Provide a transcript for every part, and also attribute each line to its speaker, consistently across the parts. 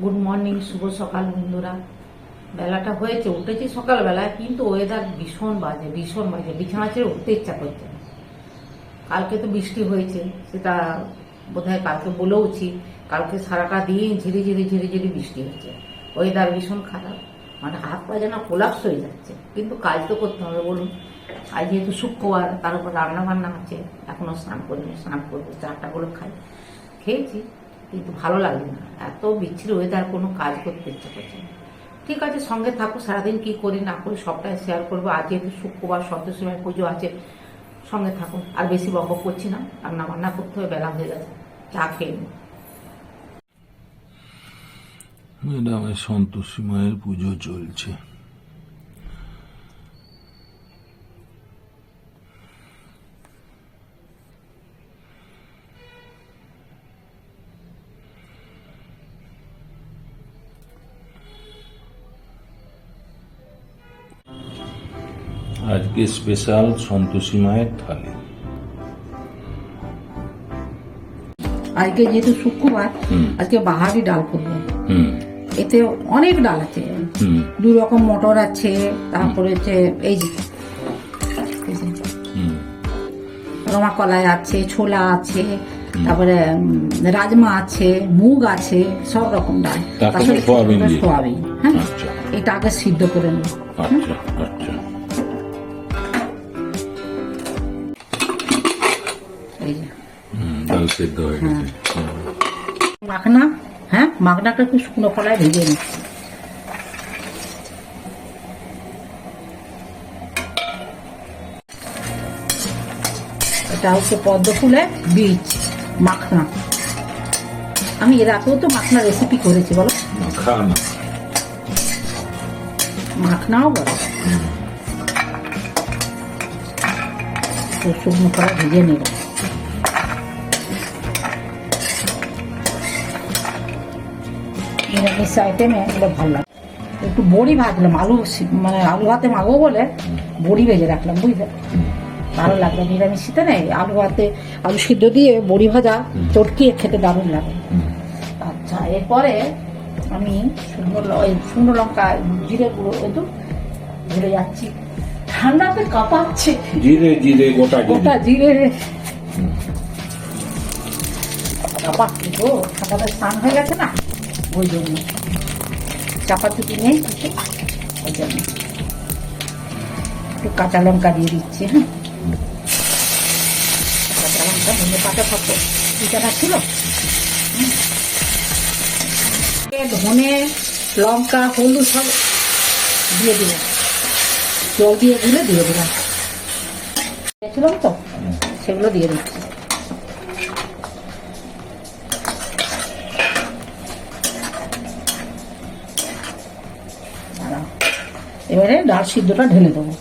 Speaker 1: Good morning, শুভ সকাল বন্ধুরা। বেলাটা হয়েছে, উঠেছি সকালবেলা কিন্তু ওয়েদার ভীষণ বাজে ভীষণ বাজে। বিছানা ছেড়ে উঠতে ইচ্ছা করছে না। কালকে তো বৃষ্টি হয়েছে, সেটা বোধহয় কালকে বলেওছি। কালকে সারাটা দিন ঝিরি ঝিরি ঝিরি ঝিরি বৃষ্টি হচ্ছে। ওয়েদার ভীষণ খারাপ। মানে হাত পা যেন কোলাপস হয়ে যাচ্ছে। কিন্তু কাজ তো করতে হবে, বলুন। আজ যেহেতু শুক্রবার, তার উপর রান্না বান্না আছে। এখনও স্নান করিনি, স্নান করব করে খাই। খেয়েছি। কিন্তু ভালো লাগবে না। এত বিচ্ছিরি ওয়েদার কোনো কাজ করতে ইচ্ছে করছে না। ঠিক আছে, সঙ্গে থাকো সারাদিন কি করি না করি সবটাই শেয়ার করব। আজ যেহেতু শুক্রবার সন্তোষীমায় পুজো আছে, সঙ্গে থাকো আর বেশি বক করছি না রান্না বান্না করতে হবে, বেলা হয়ে গেছে। চা খেয়ে নিই।
Speaker 2: ম্যাডামের সন্তোষী মায়ের পুজো চলছে। আজকে স্পেশাল সন্তোষী মায়ের থালি।
Speaker 1: আজকে যেহেতু শুক্রবার আজকে বাহারি ডাল করব। এতে অনেক ডাল আছে। দু রকম মটর আছে তারপরে হচ্ছে এই যে রমা কলাই আছে ছোলা আছে তারপরে রাজমা আছে মুগ আছে সব রকম ডাল।
Speaker 2: সোয়াবিন
Speaker 1: হ্যাঁ?
Speaker 2: আচ্ছা।
Speaker 1: এটা আগে সিদ্ধ করে নেব।
Speaker 2: সেদ্ধ হয়ে গেছে।
Speaker 1: মাখনা? হ্যাঁ? মাখনাটা একটু শুকনো কলায় ভেজে এটা হচ্ছে পদ্ম ফুলের বীজ মাখনা। আমি এর আগেও তো মাখনা রেসিপি করেছি বলো।
Speaker 2: মাখা
Speaker 1: মাখনাও বলো। শুকনো কলা ভেজে নেব। নিরামিষ আইটেমে এগুলো ভালো লাগে। একটু বড়ি ভাজলাম আলু মানে আলু ভাতে মাগো বলে বড়ি ভেজে রাখলাম বুঝলে? ভালো লাগবে নিরামিষিতে নেই আলু ভাতে আলু সিদ্ধ দিয়ে বড়ি ভাজা চটকিয়ে খেতে দারুণ লাগে। আচ্ছা এরপরে আমি শুকনো শুকনো লঙ্কা জিরে গুঁড়ো একটু ঘুরে যাচ্ছি। ঠান্ডাতে কাঁপাচ্ছে।
Speaker 2: জিরে জিরে গোটা
Speaker 1: গোটা জিরে। কাঁপাচ্ছে গো ঠান্ডাতে স্নান হয়ে গেছে না? ওই জন্য। চাপা চুপি নেই ওই জন্য। একটু কাঁচা লঙ্কা দিয়ে দিচ্ছি হ্যাঁ? কাঁচা লঙ্কা, ধনে পাতা থাকতো ঠিকানা ছিল? ধনে, লঙ্কা, হলুদ সব দিয়ে দিলাম। জল দিয়ে গুলে দিয়ে দিলাম। তো? সেগুলো দিয়ে দিচ্ছি। এবারে ডাল সিদ্ধটা ঢেলে দেবো।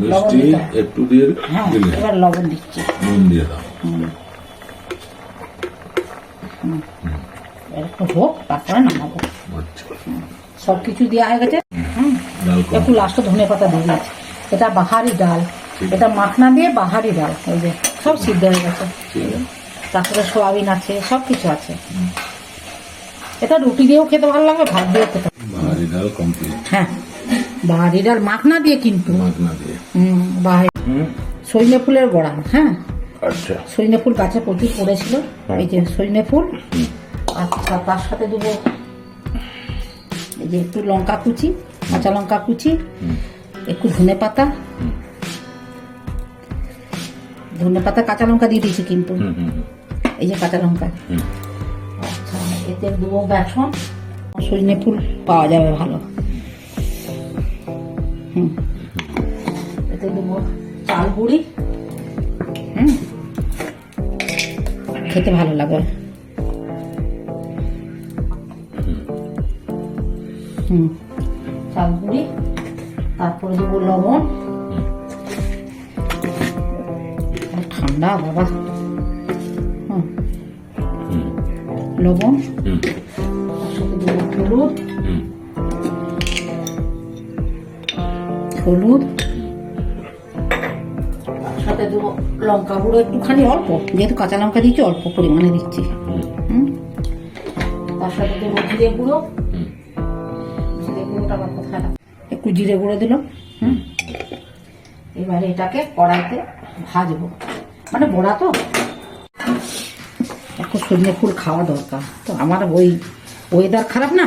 Speaker 2: মিষ্টি একটু দিয়ে
Speaker 1: হ্যাঁ
Speaker 2: দিলে
Speaker 1: এবার লবণ দিচ্ছি।
Speaker 2: নুন দিয়ে দাও।
Speaker 1: একটু হোক তারপরে
Speaker 2: আচ্ছা
Speaker 1: সব কিছু দেওয়া হয়ে গেছে। হুম। একটু লাস্টে ধনে পাতা দিয়ে দিয়েছি। এটা বাহারি ডাল। এটা মাখনা দিয়ে বাহারি ডাল। ওই যে সব সিদ্ধ হয়ে গেছে। তারপরে সোয়াবিন আছে সব কিছু আছে এটা রুটি দিয়েও খেতে ভালো লাগবে ভাত দিয়েও খেতে
Speaker 2: বাহারি ডাল কমপ্লিট
Speaker 1: হ্যাঁ। বাহারি ডাল মাখনা দিয়ে কিন্তু।
Speaker 2: মাখনা দিয়ে।
Speaker 1: হুম বাহারি সজনে ফুলের বড়া হ্যাঁ।
Speaker 2: আচ্ছা।
Speaker 1: সজনে ফুল গাছে প্রচুর পড়েছিল। এই যে সজনে ফুল। আচ্ছা তার সাথে দেবো এই যে একটু লঙ্কা কুচি কাঁচা লঙ্কা কুচি একটু ধনে পাতা। ধনে পাতা কাঁচা লঙ্কা দিয়ে দিয়েছি কিন্তু। এই যে কাঁচা লঙ্কা। আচ্ছা এতে দেবো বেসন সজনে ফুল পাওয়া যাবে ভালো। হুম। এতে দেবো চাল গুঁড়ি। হুম। খেতে ভালো লাগে। হুম। চাল গুঁড়ি তারপরে দেবো লবণ। ঠান্ডা বাবা। হুম। লবণ। দেবো হলুদ। হলুদ। তার সাথে দেবো লঙ্কা গুঁড়ো একটুখানি অল্প। যেহেতু কাঁচা লঙ্কা দিচ্ছি অল্প পরিমাণে দিচ্ছি।
Speaker 2: হুম।
Speaker 1: হুম। তার সাথে দেবো জিরে গুঁড়ো। কোথায় একটু জিরে গুঁড়ো দিলাম হুম? এবারে এটাকে কড়াইতে ভাজবো। মানে বড়া তো? এখন সজনে ফুল খাওয়া দরকার। তো আমার ওই ওয়েদার খারাপ না।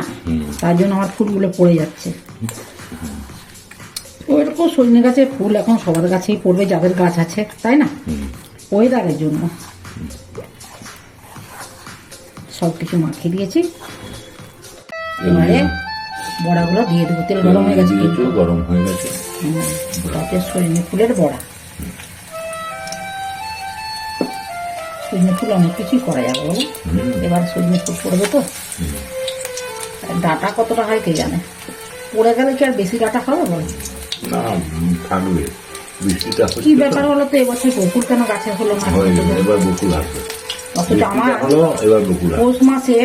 Speaker 1: তার জন্য আমার ফুলগুলো পড়ে যাচ্ছে। ওইরকম সজনে গাছের ফুল এখন সবার গাছেই পড়বে যাদের গাছ আছে তাই না? ওয়েদারের জন্য। সব কিছু মাখিয়ে দিয়েছি। এবারে বড়াগুলো দিয়ে দেবো। তেল গরম হয়ে গেছে। কিন্তু।
Speaker 2: গরম হয়ে গেছে।
Speaker 1: তাতে সজনে ফুলের বড়া। সজনে ফুল অনেক কিছুই করা যাবে বলো এবার সজনে ফুল পড়বে তো। ডাটা কতটা হয় কে জানে? পড়ে গেলে কি আর বেশি ডাটা হবে বলো
Speaker 2: না থাকবে। বৃষ্টিটা
Speaker 1: কি ব্যাপার হলো তো এবছর বকুল কেন গাছে হলো না?
Speaker 2: এবার বকুল আসবে।
Speaker 1: পৌষ মাসে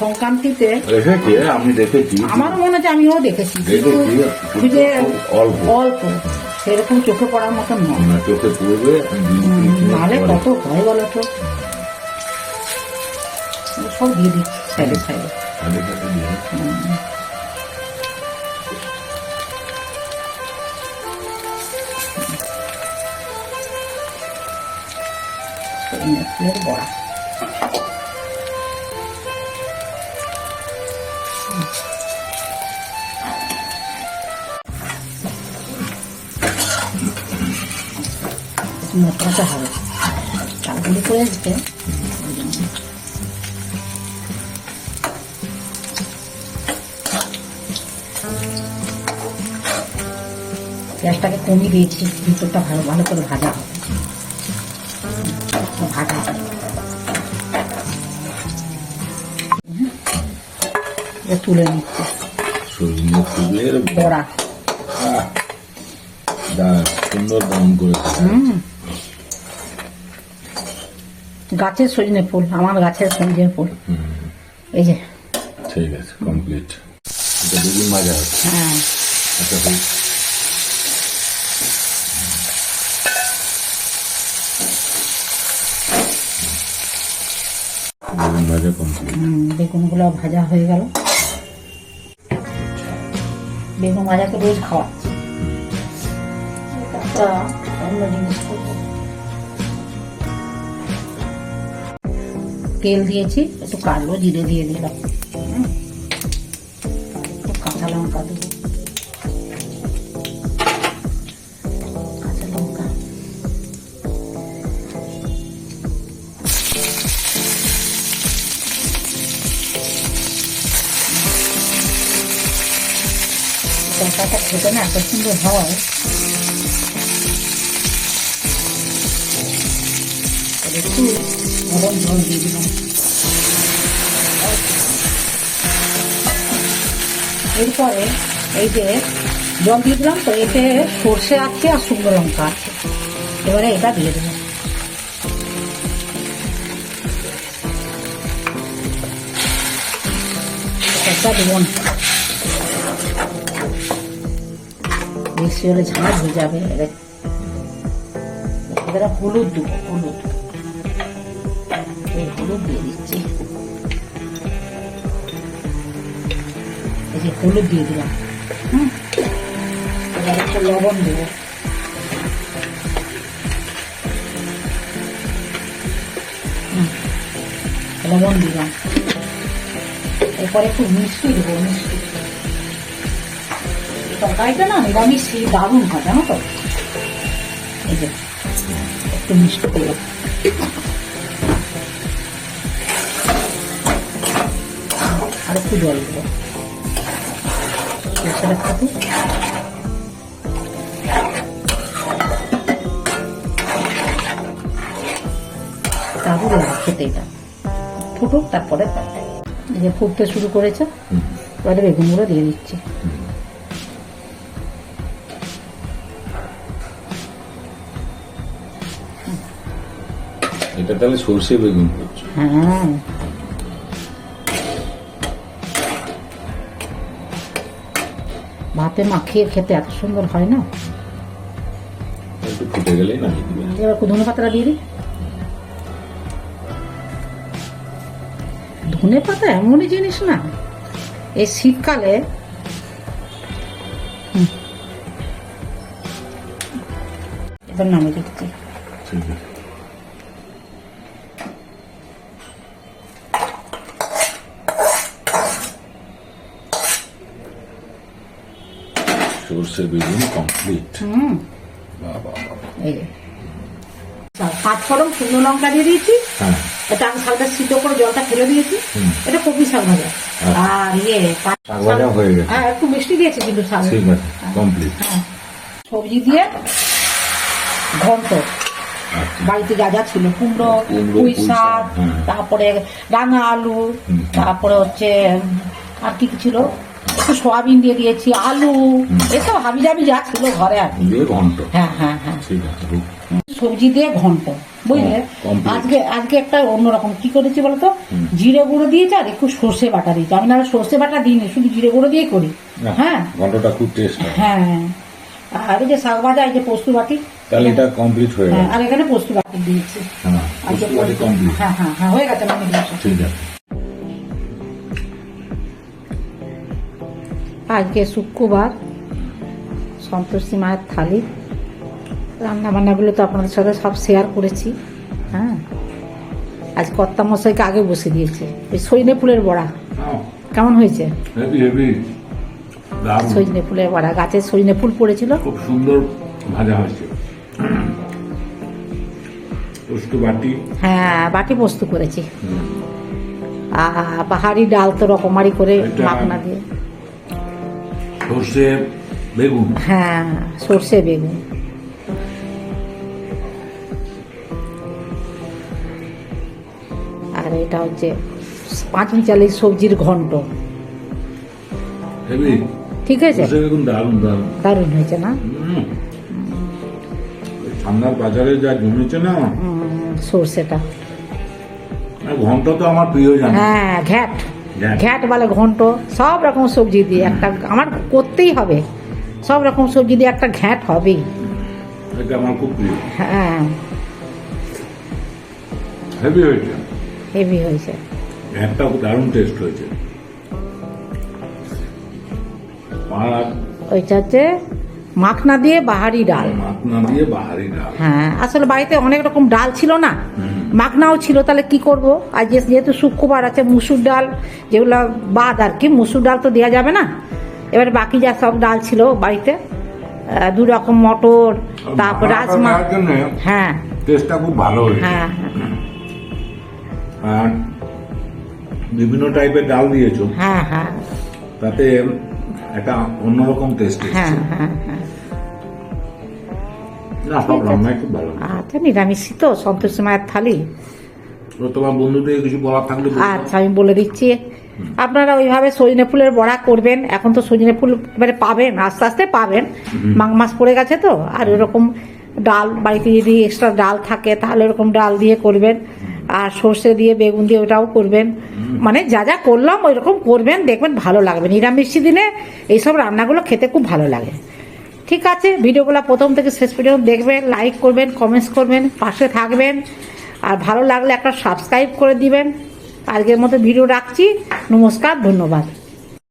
Speaker 1: সংক্রান্তিতে
Speaker 2: আমি দেখেছি।
Speaker 1: আমার মনে হচ্ছে আমিও দেখেছি যে
Speaker 2: অল্প
Speaker 1: অল্প। সেরকম চোখে পড়ার মতো নয়।
Speaker 2: চোখে পড়বে
Speaker 1: নাহলে কত হয় বলো তো? সব দিয়ে দিচ্ছি সাইডে বড়া। হবে। করে দিতে। গ্যাসটাকে কমিয়ে দিয়েছি ভিতরটা ভালো ভালো করে ভাজা হবে। ভাজা তুলে নিচ্ছে।
Speaker 2: সজনে ফুলের
Speaker 1: বড়া
Speaker 2: সুন্দর দাম করে
Speaker 1: হুম। গাছের সজনে ফুল আমার গাছের সজনে ফুল। এই যে।
Speaker 2: ঠিক আছে কমপ্লিট এটা বেগুন ভাজা হচ্ছে।
Speaker 1: হ্যাঁ।
Speaker 2: আচ্ছা। বেগুন ভাজা কমপ্লিট
Speaker 1: বেগুনগুলো ভাজা হয়ে গেল। বেগুন ভাজাকে রোজ খাওয়াচ্ছি একটা অন্য জিনিস করব। তেল দিয়েছি একটু কালো জিরে দিয়ে দিলাম একটু কাঁচা লঙ্কা দেবো তরকারিটা খেতে না এত সুন্দর হয় একটু গরম জল দিয়ে দিলাম এরপরে এই যে জল দিয়ে দিলাম, তো এতে সর্ষে আছে আর শুকনো লঙ্কা। এবারে এটা দিয়ে দেবো একটা দেবো বেশি হলে ঝাঁঝ হয়ে যাবে। এবারে হলুদ দেবো, হলুদ। এই হলুদ দিয়ে দিচ্ছি। এই যে হলুদ দিয়ে দিলাম। হুম। এবার একটু লবণ দেবো। লবণ দিলাম। এরপরে একটু মিষ্টি দেবো, মিষ্টি। তরকারিটা না নিরামিষ সেই দারুণ হয় জানো তো? এই যে একটু মিষ্টি দিলাম আর একটু জল দেবো। দারুণ লাগে খেতে এটা। ফুটুক তারপরে এই যে ফুটতে শুরু করেছে
Speaker 2: হুম,
Speaker 1: এবারে বেগুনগুলো দিয়ে দিচ্ছি।
Speaker 2: এটা তাহলে সর্ষে বেগুন করছ।
Speaker 1: হ্যাঁ। ভাতে মাখিয়ে খেতে এত সুন্দর হয় না?
Speaker 2: একটু ফুটে গেলেই
Speaker 1: এবার ধনে পাতাটা দিয়ে দিই ধনে পাতা এমনই জিনিস না। এই শীতকালে এবার নামে দেখছি
Speaker 2: ঠিক আছে। সর্ষে বেগুন কমপ্লিট
Speaker 1: হুম।
Speaker 2: বাবা
Speaker 1: এই যে। পাঁচ ফোড়ন শুকনো লঙ্কা দিয়ে দিয়েছি।
Speaker 2: হ্যাঁ।
Speaker 1: এটা আমি শাকটা সিদ্ধ করে জলটা ফেলে দিয়েছি। এটা কপি শাক ভাজা।
Speaker 2: আচ্ছা।
Speaker 1: আর ইয়ে
Speaker 2: হয়ে গেছে।
Speaker 1: হ্যাঁ একটু মিষ্টি দিয়েছে কিন্তু শাক।
Speaker 2: ঠিক আছে কমপ্লিট
Speaker 1: হ্যাঁ। সবজি দিয়ে ঘন্ট।
Speaker 2: আচ্ছা।
Speaker 1: বাড়িতে যা যা ছিল কুমড়ো পুঁই শাক
Speaker 2: হ্যাঁ।
Speaker 1: তারপরে রাঙা আলু তারপরে হচ্ছে আর কি কি ছিল? একটু সয়াবিন দিয়ে দিয়েছি আলু। এসব হাবি জাবি যা ছিল ঘরে আর হ্যাঁ হ্যাঁ হ্যাঁ। সবজি দিয়ে ঘন্ট বুঝলে? আজকে আজকে একটা অন্যরকম। কি করেছি বলতো? জিরে গুঁড়ো দিয়েছি আর একটু সর্ষে বাটা দিয়েছি। আমি না সর্ষে বাটা দিইনি শুধু জিরে গুঁড়ো দিয়ে করি। হ্যাঁ?
Speaker 2: ঘন্টটা খুব টেস্ট হ্যাঁ।
Speaker 1: আর এই যে শাক ভাজা এই যে পোস্ত বাটি
Speaker 2: তাহলে এটা কমপ্লিট হয়ে
Speaker 1: হ্যাঁ
Speaker 2: গেল।
Speaker 1: আর এখানে পোস্ত বাটি দিয়েছি।
Speaker 2: হ্যাঁ
Speaker 1: হ্যাঁ হ্যাঁ হ্যাঁ হয়ে গেছে মানে
Speaker 2: ঠিক আছে।
Speaker 1: আজকে শুক্রবার। সন্তোষী মায়ের থালি। রান্না বান্নাগুলো তো আপনাদের সাথে সব শেয়ার করেছি। হ্যাঁ? আজ কর্তা মশাইকে আগে বসে দিয়েছে। ওই সৈনে ফুলের বড়া। কেমন হয়েছে? সজনে ফুলের বড়া। গাছের সজনে ফুল পড়েছিল।
Speaker 2: খুব সুন্দর ভাজা হয়েছে। বাটি।
Speaker 1: হ্যাঁ বাটি পোস্ত করেছি। আহা পাহাড়ি ডাল তো রকমারি করে মাখনা দিয়ে।
Speaker 2: সর্ষে বেগুন।
Speaker 1: হ্যাঁ সর্ষে বেগুন। আর এটা হচ্ছে পাঁচ মিচালি সবজির ঘন্ট। ঠিক আছে?
Speaker 2: দারুণ
Speaker 1: হয়েছে না।
Speaker 2: ঠান্ডার বাজারে যা জমেছে না
Speaker 1: সর্ষেটা।
Speaker 2: ঘন্ট তো আমার প্রিয় জানো।
Speaker 1: হ্যাঁ ঘ্যাট।
Speaker 2: ঘ্যাট।
Speaker 1: বলে ঘন্ট সব রকম সবজি দিয়ে একটা আমার করতেই হবে। সব রকম সবজি দিয়ে একটা ঘ্যাট হবেই। হ্যাঁ।
Speaker 2: হেভি হয়েছে।
Speaker 1: হেভি হয়েছে।
Speaker 2: একটা দারুণ টেস্ট হয়েছে।
Speaker 1: ওইটা হচ্ছে মাখনা দিয়ে বাহারি ডাল।
Speaker 2: মাখনা দিয়ে বাহারি ডাল।
Speaker 1: হ্যাঁ আসলে বাড়িতে অনেক রকম ডাল ছিল না। মাখনাও ছিল তাহলে কি করব? আর যেহেতু শুক্রবার আছে মুসুর ডাল যেগুলো বাদ আর কি মুসুর ডাল তো দেওয়া যাবে না। এবারে বাকি যা সব ডাল ছিল বাড়িতে দু রকম মটর তারপর রাজমা হ্যাঁ।
Speaker 2: টেস্টটা খুব ভালো
Speaker 1: হ্যাঁ হ্যাঁ,
Speaker 2: আর বিভিন্ন টাইপের ডাল দিয়েছ।
Speaker 1: হ্যাঁ হ্যাঁ।
Speaker 2: তাতে একটা অন্যরকম টেস্ট
Speaker 1: হ্যাঁ হ্যাঁ হ্যাঁ।
Speaker 2: না সব রান্নাই খুব ভালো।
Speaker 1: আচ্ছা নিরামিষই তো সন্তোষী মায়ের থালি।
Speaker 2: তোমার বন্ধুদের কিছু বলার থাকলে
Speaker 1: আচ্ছা আমি বলে দিচ্ছি। আপনারা ওইভাবে সজনে ফুলের বড়া করবেন এখন তো সজনে ফুল এবারে পাবেন আস্তে আস্তে পাবেন। মাঘ মাস পড়ে গেছে তো আর এরকম ডাল বাড়িতে যদি এক্সট্রা ডাল থাকে তাহলে ওরকম ডাল দিয়ে করবেন। আর সর্ষে দিয়ে বেগুন দিয়ে ওটাও করবেন। মানে যা যা করলাম ওই রকম করবেন দেখবেন ভালো লাগবে। নিরামিষ দিনে এইসব রান্নাগুলো খেতে খুব ভালো লাগে। ঠিক আছে, ভিডিওগুলো প্রথম থেকে শেষ পর্যন্ত দেখবেন লাইক করবেন কমেন্টস করবেন, পাশে থাকবেন। আর ভালো লাগলে একটা সাবস্ক্রাইব করে দিবেন। আজকের মতো ভিডিও রাখছি। নমস্কার, ধন্যবাদ।